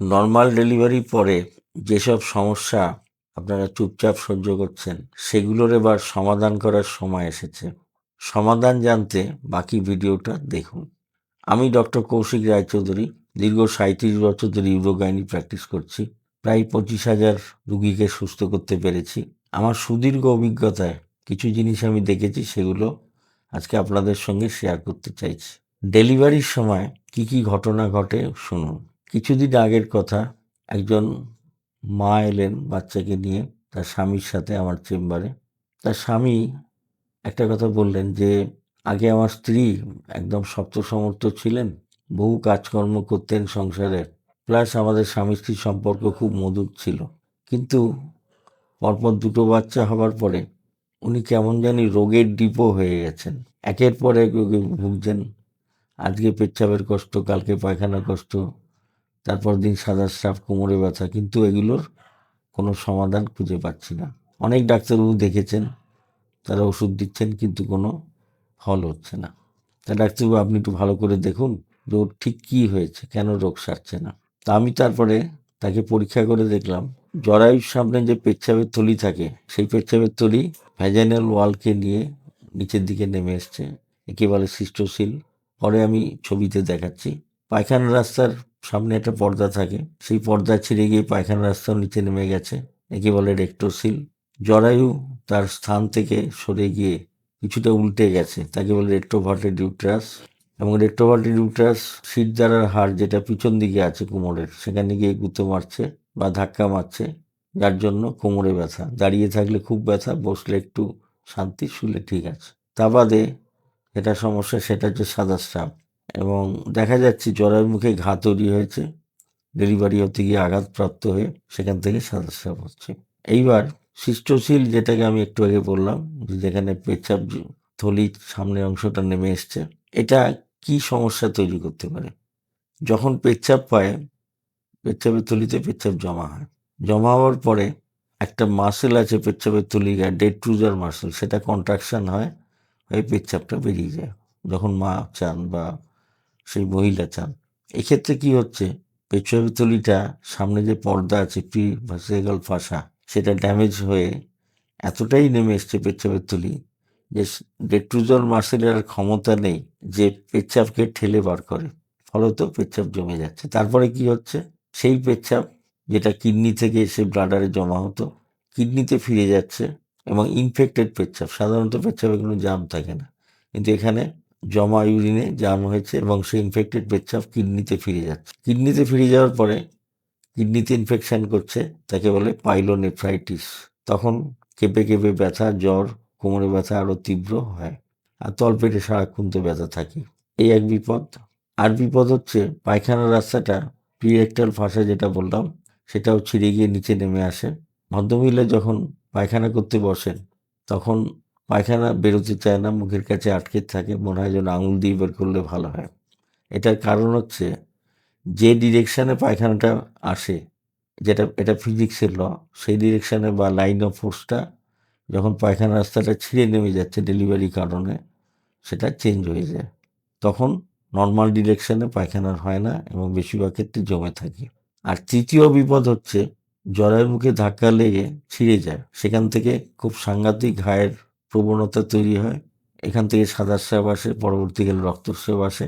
Normal ডেলিভারির পরে যেসব সমস্যা আপনারা চুপচাপ সহ্য করছেন, সেগুলোর এবার সমাধান করার সময় এসেছে। সমাধান জানতে বাকি ভিডিওটা দেখুন। আমি ডক্টর কৌশিক রায়চৌধুরী, দীর্ঘ সাঁত্রিশ বছর ধরে ইউরোগাইনি প্র্যাকটিস করছি। প্রায় পঁচিশ হাজার রুগীকে সুস্থ করতে পেরেছি। আমার সুদীর্ঘ অভিজ্ঞতায় কিছু জিনিস আমি দেখেছি, সেগুলো আজকে আপনাদের সঙ্গে শেয়ার করতে চাইছি। ডেলিভারির সময় কি কি ঘটনা ঘটে, শুনুন। কিছুদিন আগের কথা, একজন মা এলেন বাচ্চাকে নিয়ে তার স্বামীর সাথে আমার চেম্বারে। তার স্বামী একটা কথা বললেন যে, আগে আমার স্ত্রী একদম শক্ত সমর্থ ছিলেন, বহু কাজকর্ম করতেন সংসারে, প্লাস আমাদের স্বামী স্ত্রীর সম্পর্ক খুব মধুর ছিল। কিন্তু পরপর দুটো বাচ্চা হবার পরে উনি কেমন জানি রোগের ডিপো হয়ে গেছেন। একের পর এক রোগে ভুগছেন। আজকে পেচ্ছাপের কষ্ট, কালকে পায়খানার কষ্ট তারপর দিন সাদা স্রাব, কোমরে ব্যথা, কিন্তু এগুলোর কোনো সমাধান খুঁজে পাচ্ছি না। অনেক ডাক্তারবাবু দেখেছেন, তারা ওষুধ দিচ্ছেন, কিন্তু কোনো ফল হচ্ছে না। তা ডাক্তারবাবু, আপনি একটু ভালো করে দেখুন ওর ঠিক কী হয়েছে, কেন রোগ সারছে না। তা আমি তারপরে তাকে পরীক্ষা করে দেখলাম, জরায়ুর সামনে যে পেচ্ছাপের থলি থাকে, সেই পেচ্ছাপের থলি ভ্যাজাইনাল ওয়ালকে নিয়ে নিচের দিকে নেমে এসছে একে বলে সিস্টোসিল পরে আমি ছবিতে দেখাচ্ছি। পায়খানা রাস্তার সামনে একটা পর্দা থাকে। সেই পর্দা ছিঁড়ে গিয়ে পায়খানা রাস্তার নিচে নেমে গেছে। একে বলে রেক্টোসিল। জরায়ু তার স্থান থেকে সরে গিয়ে কিছুটা উল্টে গেছে। তাকে বলে রেক্টোভার্টেড ইউট্রাস এবং রেক্টোভার্টেড ইউট্রাস শির দ্বারার হাড় যেটা পিছন দিকে আছে কোমরের, সেখানে গিয়ে গুঁতো মারছে বা ধাক্কা মারছে। যার জন্য কোমরে ব্যথা। দাঁড়িয়ে থাকলে খুব ব্যথা, বসলে একটু শান্তি, শুলে ঠিক আছে। তা বাদে যেটা সমস্যা সেটা হচ্ছে সাদা স্রাব। এবং দেখা যাচ্ছে জ্বরের মুখে ঘা তৈরি হয়েছে। ডেলিভারি হতে গিয়ে আঘাতপ্রাপ্ত হয়ে সেখান থেকে সাদা হচ্ছে। এইবার সিস্টোসিল যেটাকে আমি একটু আগে বললাম, যেখানে পেচ্ছাপ থলির সামনের অংশটা নেমে এসছে, এটা কি সমস্যা তৈরি করতে পারে? যখন পেচ্ছাপ পায়, পেচ্ছাপের থলিতে পেচ্ছাপ জমা হয়। জমা হওয়ার পরে একটা মাসেল আছে পেচ্ছাপের থলি গায়ে ডেড ট্রুজার মাসেল সেটা কন্ট্রাকশন হয়, হয়ে পেচ্ছাপটা বেরিয়ে যায়। যখন মা চান বা সেই মহিলা চান। এক্ষেত্রে কি হচ্ছে? পেচ্ছাপের থলিটা, সামনে যে পর্দা আছে প্রি ভাসেগাল ফাঁসা, সেটা ড্যামেজ হয়ে এতটাই নেমে এসছে পেচ্ছাপের থলি যে ডেট্রুজল মাসেলের আর ক্ষমতা নেই যে পেচ্ছাপকে ঠেলে বার করে। ফলত পেচ্ছাপ জমে যাচ্ছে। তারপরে কি হচ্ছে? সেই পেচ্ছাপ যেটা কিডনি থেকে এসে ব্লাডারে জমা হতো, কিডনিতে ফিরে যাচ্ছে এবং ইনফেক্টেড পেচ্ছাপ। সাধারণত পেচ্ছাপে কোনো জাম থাকে না। কিন্তু এখানে জমা ইউরিনে জাম হয়েছে এবং সেই ইনফেক্টেড পেচ্ছাপ কিডনিতে ফিরে যাচ্ছে। কিডনিতে ফিরে যাওয়ার পরে কিডনিতে ইনফেকশন করছে, তাকে বলে পাইলোনেফ্রাইটিস তখন কেঁপে কেঁপে ব্যথা, জ্বর, কোমরে ব্যথা আরও তীব্র হয় আর তলপেটে সারাক্ষণ তো ব্যথা থাকে। এই এক বিপদ। আর বিপদ হচ্ছে পায়খানার রাস্তাটা প্রিরেক্টাল ফাঁসা যেটা বললাম, সেটাও ছিঁড়ে গিয়ে নিচে নেমে আসে। ভদ্রমহিলা যখন পায়খানা করতে বসেন, তখন পায়খানা বেরোতে চায় না, মুখের কাছে আটকে থাকে, মনে হয় যেন আঙুল দিয়ে বের করলে ভালো হয়। এটার কারণ হচ্ছে যে ডিরেকশানে পায়খানাটা আসে, যেটা, এটা ফিজিক্সের ল সেই ডিরেকশানে বা লাইন অফ ফোর্সটা যখন পায়খানা রাস্তাটা ছিঁড়ে নেমে যাচ্ছে ডেলিভারি কারণে, সেটা চেঞ্জ হয়ে যায়। তখন নর্মাল ডিরেকশানে পায়খানার হয় না এবং বেশিরভাগ ক্ষেত্রে জমে থাকে। আর তৃতীয় বিপদ হচ্ছে জ্বরের মুখে ধাক্কা লেগে ছিঁড়ে যায়। সেখান থেকে খুব সাংঘাতিক ঘায়ের প্রবণতা তৈরি হয়। এখান থেকে সাদা স্রাব আসে, পরবর্তীকালে রক্তস্রাব আসে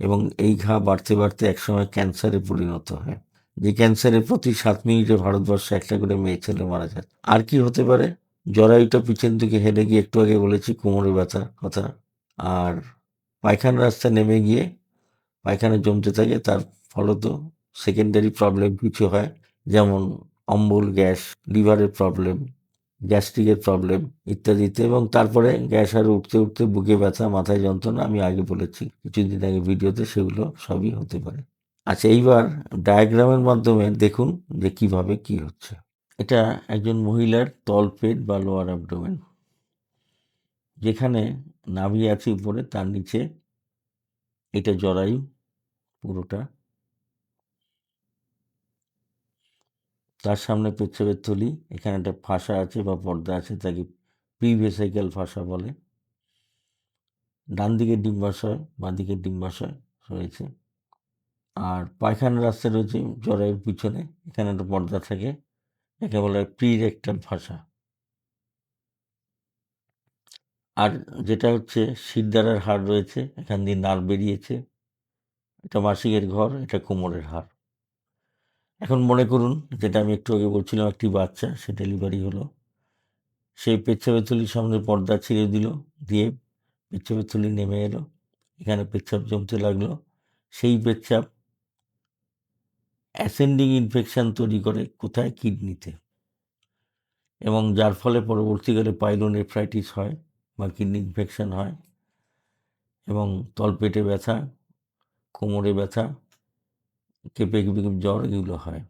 এবং এই ঘা বাড়তে বাড়তে একসময় ক্যান্সারে পরিণত হয়। যে ক্যান্সারে প্রতি সাত মিনিটে ভারতবর্ষে একটা করে মেয়ে ছেলে মারা যায়। আর কি হতে পারে? জরায়ুটা পিছন দিকে হেলে গিয়ে একটু আগে বলেছি, কোমরে ব্যথা কথা। আর পায়খানা রাস্তা নেমে গিয়ে পায়খানা জমতে থাকে, তার ফলত সেকেন্ডারি প্রবলেম কিছু হয়। যেমন অম্বল, গ্যাস লিভারের প্রবলেম গ্যাস্ট্রিকের প্রবলেম ইত্যাদিতে এবং তারপরে গ্যাস আর উঠতে উঠতে বুকে ব্যথা, মাথায় যন্ত্রণা, আমি আগে বলেছি, কিছুদিন আগে ভিডিওতে সেগুলো সবই হতে পারে। আচ্ছা এইবার ডায়াগ্রামের মাধ্যমে দেখুন যে কীভাবে কি হচ্ছে। এটা একজন মহিলার তলপেট বা লোয়ার অ্যাবডোমেন যেখানে নাভি আছে উপরে, তার নিচে এটা জরায়ু পুরোটা তার সামনে পেচ্ছাপের থলি, এখানে একটা ফাঁসা আছে বা পর্দা আছে, তাকে প্রিভেসাইকেল ফাঁসা বলে। ডান দিকে ডিম্বাশয় বাঁ দিকে ডিম্বাশয় রয়েছে। আর পায়খানা রাস্তা রয়েছে জরায়ুর পিছনে, এখানে একটা পর্দা থাকে, একে বলে প্রি রেক্টাল ভাষা আর যেটা হচ্ছে শিরদাঁড়ার হাড় রয়েছে, এখান দিয়ে নার্ভ বেরিয়েছে। এটা মাসিকের ঘর, এটা কোমরের হাড়। এখন মনে করুন, যেটা আমি একটু আগে বলছিলাম, একটি বাচ্চা, সে ডেলিভারি হলো। সেই পেচ্ছাপের থলির সামনে পর্দা ছিঁড়ে দিল, দিয়ে পেচ্ছাপের থলি নেমে এলো। এখানে পেচ্ছাপ জমতে লাগল। সেই পেচ্ছাপ অ্যাসেন্ডিং ইনফেকশান তৈরি করে কোথায়? কিডনিতে। এবং যার ফলে পরবর্তীকালে পাইলোনেফ্রাইটিস হয় বা কিডনি ইনফেকশান হয়। এবং তলপেটে ব্যথা, কোমরে ব্যথা কেঁপে কেঁপে জ্বর এগুলো হয়।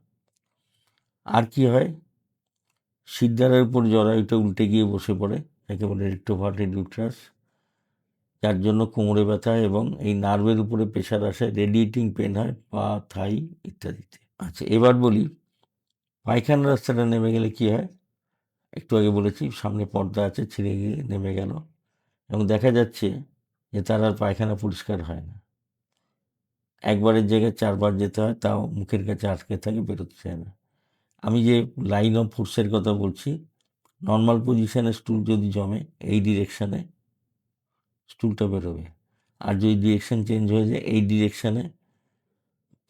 আর কি হয়? সিদ্ধারের উপর জরায়ুটা উল্টে গিয়ে বসে পড়ে একে বলে রেক্টোভার্টেড ইউট্রাস যার জন্য কোমরে ব্যথা এবং এই নার্ভের উপরে প্রেশার আসে রেডিয়েটিং পেন হয় পা থাই ইত্যাদিতে। আচ্ছা এবার বলি পায়খানা রাস্তাটা নেমে গেলে কি হয়? একটু আগে বলেছি সামনে পর্দা আছে ছিঁড়ে গিয়ে নেমে গেল। এবং দেখা যাচ্ছে যে তার আর পায়খানা পরিষ্কার হয় না। একবারের জায়গায় চারবার যেতে হয়, তাও মুখের কাছে আটকে থাকে, বেরোতে চায় না। আমি যে লাইন অফ ফোর্সের কথা বলছি নর্মাল পজিশানে স্টুল যদি জমে, এই ডিরেকশানে স্টুলটা বেরোবে। আর যদি ডিরেকশান চেঞ্জ হয়ে যায়, এই ডিরেকশানে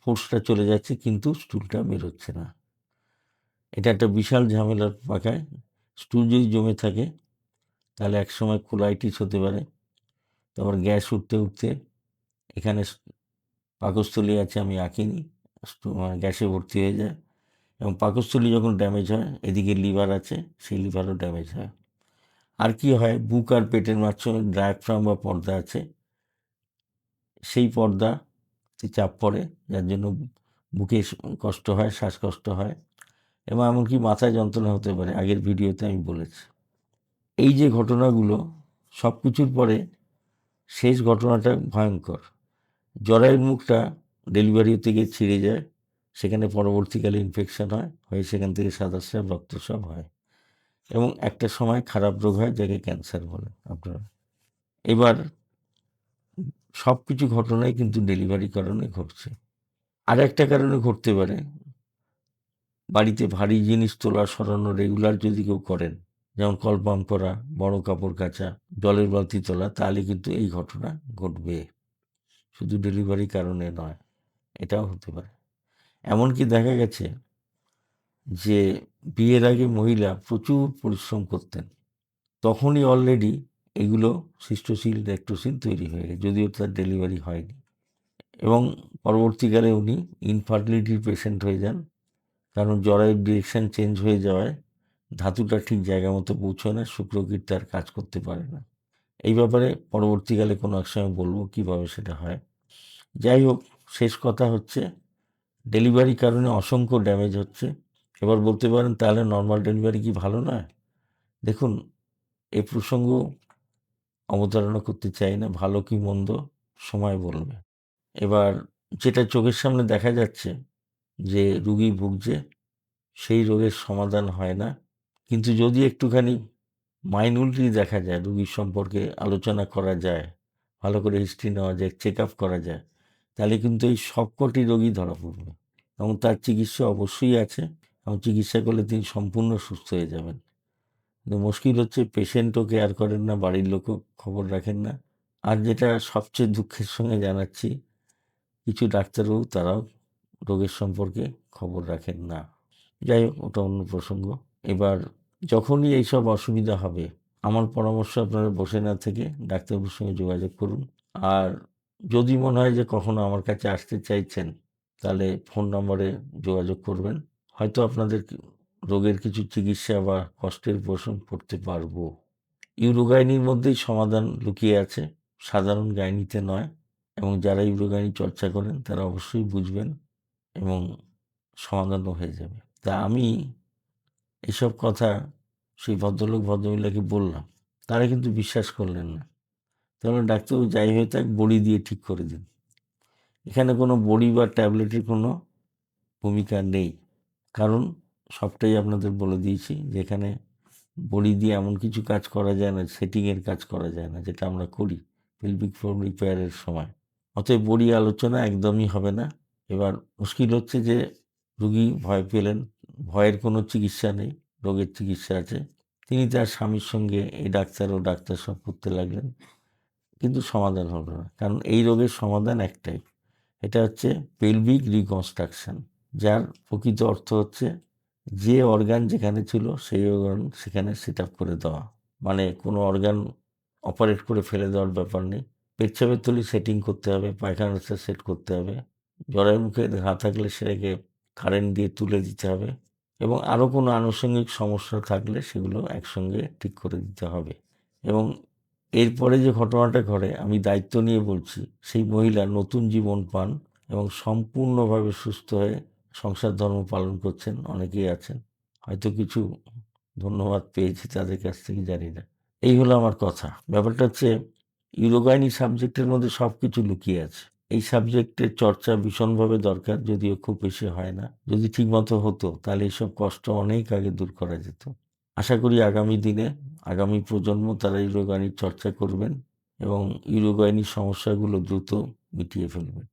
ফোর্সটা চলে যাচ্ছে, কিন্তু স্টুলটা বেরোচ্ছে না। এটা একটা বিশাল ঝামেলার পাকায় স্টুল যদি জমে থাকে, তাহলে একসময় কোলাইটিস হতে পারে, তারপর গ্যাস উঠতে উঠতে এখানে পাকস্থলী আছে আমি আঁকিনি মানে গ্যাসে ভর্তি হয়ে যায়। এবং পাকস্থলী যখন ড্যামেজ হয়, এদিকে লিভার আছে, সেই লিভারও ড্যামেজ হয়। আর কি হয়, বুক আর পেটের মাঝখানে ডায়াফ্রাম বা পর্দা আছে, সেই পর্দাতে চাপ পড়ে, যার জন্য বুকে কষ্ট হয়, শ্বাসকষ্ট হয়, এবং এমনকি মাথায় যন্ত্রণা হতে পারে, আগের ভিডিওতে আমি বলেছি। এই যে ঘটনাগুলো সব কিছুর পরে শেষ ঘটনাটা ভয়ঙ্কর। জরায়ুর মুখটা ডেলিভারি গিয়ে ছিঁড়ে যায়, সেখানে পরবর্তীকালে ইনফেকশন হয়, হয়ে সেখান থেকে সাদাস্রাব রক্তস্রাব হয় এবং একটা সময় খারাপ রোগ হয় যাকে ক্যান্সার বলে আপনারা। এবার সব কিছু ঘটনাই কিন্তু ডেলিভারি কারণে ঘটছে। আর একটা কারণে ঘটতে পারে, বাড়িতে ভারী জিনিস তোলা, সরানো রেগুলার যদি কেউ করেন, যেমন কল পাম্প করা বড় কাপড় কাচা, জলের বালতি তোলা, তাহলে কিন্তু এই ঘটনা ঘটবে। শুধু ডেলিভারি কারণে নয়, এটাও হতে পারে। এমনকি দেখা গেছে যে বিয়ের আগে মহিলা প্রচুর পরিশ্রম করতেন, তখনই অলরেডি এগুলো সৃষ্টশীল রেক্টোশীল তৈরি হয়ে গেছে, যদিও তার ডেলিভারি হয়নি। এবং পরবর্তীকালে উনি ইনফার্টিলিটির পেশেন্ট হয়ে যান, কারণ জরায়ুর ডিরেকশন চেঞ্জ হয়ে যাওয়ায় ধাতুটা ঠিক জায়গা মতো পৌঁছয় না, শুক্রকীট তার কাজ করতে পারে না। এই ব্যাপারে পরবর্তীকালে কোনো এক সময় বলব কীভাবে সেটা হয়। যাই হোক, শেষ কথা হচ্ছে ডেলিভারি কারণে অসংখ্য ড্যামেজ হচ্ছে। এবার বলতে পারেন তাহলে নর্মাল ডেলিভারি কি ভালো নয় দেখুন, এ প্রসঙ্গ অবতারণা করতে চাই না, ভালো কি মন্দ সময় বলবে। এবার যেটা চোখের সামনে দেখা যাচ্ছে যে রুগী ভুগছে, সেই রোগের সমাধান হয় না। কিন্তু যদি একটুখানি মাইনুলটি দেখা যায়, রুগীর সম্পর্কে আলোচনা করা যায়, ভালো করে হিস্ট্রি নেওয়া যায় চেক আপ করা যায়, তাহলে কিন্তু এই সবকটি রোগী ধরা পড়বে। এবং তার চিকিৎসা অবশ্যই আছে, এবং চিকিৎসা করলে তিনি সম্পূর্ণ সুস্থ হয়ে যাবেন। কিন্তু মুশকিল হচ্ছে পেশেন্টও কেয়ার করেন না, বাড়ির লোকও খবর রাখেন না। আর যেটা সবচেয়ে দুঃখের সঙ্গে জানাচ্ছি, কিছু ডাক্তারবাবু তারাও রোগের সম্পর্কে খবর রাখেন না। যাই হোক, ওটা অন্য প্রসঙ্গ। এবার যখনই এইসব অসুবিধা হবে, আমার পরামর্শ আপনারা বসে না থেকে ডাক্তারবাবুর সঙ্গে যোগাযোগ করুন। আর যদি মনে হয় যে কখনো আমার কাছে আসতে চাইছেন, তাহলে ফোন নম্বরে যোগাযোগ করবেন। হয়তো আপনাদের রোগের কিছু চিকিৎসা বা কষ্টের পোষণ করতে পারব। ইউরোগাইনির মধ্যেই সমাধান লুকিয়ে আছে, সাধারণ গাইনিতে নয় এবং যারা ইউরোগাইনি চর্চা করেন, তারা অবশ্যই বুঝবেন এবং সমাধানও হয়ে যাবে। তা আমি এসব কথা সেই ভদ্রলোক ভদ্রমহিলাকে বললাম। তারা কিন্তু বিশ্বাস করলেন না। তাহলে ডাক্তারবাবু যাই হয়ে থাক, বড়ি দিয়ে ঠিক করে দিন। এখানে কোনো বড়ি বা ট্যাবলেটের কোনো ভূমিকা নেই। কারণ সবটাই আপনাদের বলে দিয়েছি যেখানে বড়ি দিয়ে এমন কিছু কাজ করা যায় না, সেটিংয়ের কাজ করা যায় না, যেটা আমরা করি পেলভিক ফ্লোর রিপেয়ারের সময়। অতএব বড়ি আলোচনা একদমই হবে না। এবার মুশকিল হচ্ছে যে রুগী ভয় পেলেন ভয়ের কোনো চিকিৎসা নেই, রোগের চিকিৎসা আছে। তিনি তার স্বামীর সঙ্গে এই ডাক্তার ও ডাক্তার সব করতে লাগলেন, কিন্তু সমাধান হলো না। কারণ এই রোগের সমাধান একটাই, এটা হচ্ছে পেলভিক রিকনস্ট্রাকশন যার প্রকৃত অর্থ হচ্ছে যে অর্গান যেখানে ছিল সেই অর্গান সেখানে সেট আপ করে দেওয়া। মানে কোনো অর্গান অপারেট করে ফেলে দেওয়ার ব্যাপার নেই। পেচ্ছাপের তলি সেটিং করতে হবে, পায়খানাটা সেট করতে হবে। জ্বরের মুখে ঘা থাকলে সেটাকে কারেন্ট দিয়ে তুলে দিতে হবে এবং আরও কোনো আনুষঙ্গিক সমস্যা থাকলে সেগুলো একসঙ্গে ঠিক করে দিতে হবে। এবং এরপরে যে ঘটনাটা ঘটে, আমি দায়িত্ব নিয়ে বলছি, সেই মহিলা নতুন জীবন পান এবং সম্পূর্ণভাবে সুস্থ হয়ে সংসার ধর্ম পালন করছেন, অনেকেই আছেন। হয়তো কিছু ধন্যবাদ পেয়েছি তাদের কাছ থেকে, জানি না। এই হলো আমার কথা। ব্যাপারটা হচ্ছে ইউরোগাইনি সাবজেক্টের মধ্যে সব কিছু লুকিয়ে আছে। এই সাবজেক্টের চর্চা ভীষণভাবে দরকার, যদিও খুব বেশি হয় না। যদি ঠিকমতো হতো, তাহলে এইসব কষ্ট অনেক আগে দূর করা যেত। আশা করি আগামী দিনে, আগামী প্রজন্ম তারা ইউরোগানির চর্চা করবেন এবং ইউরোগাইনির সমস্যাগুলো দ্রুত মিটিয়ে ফেলবেন।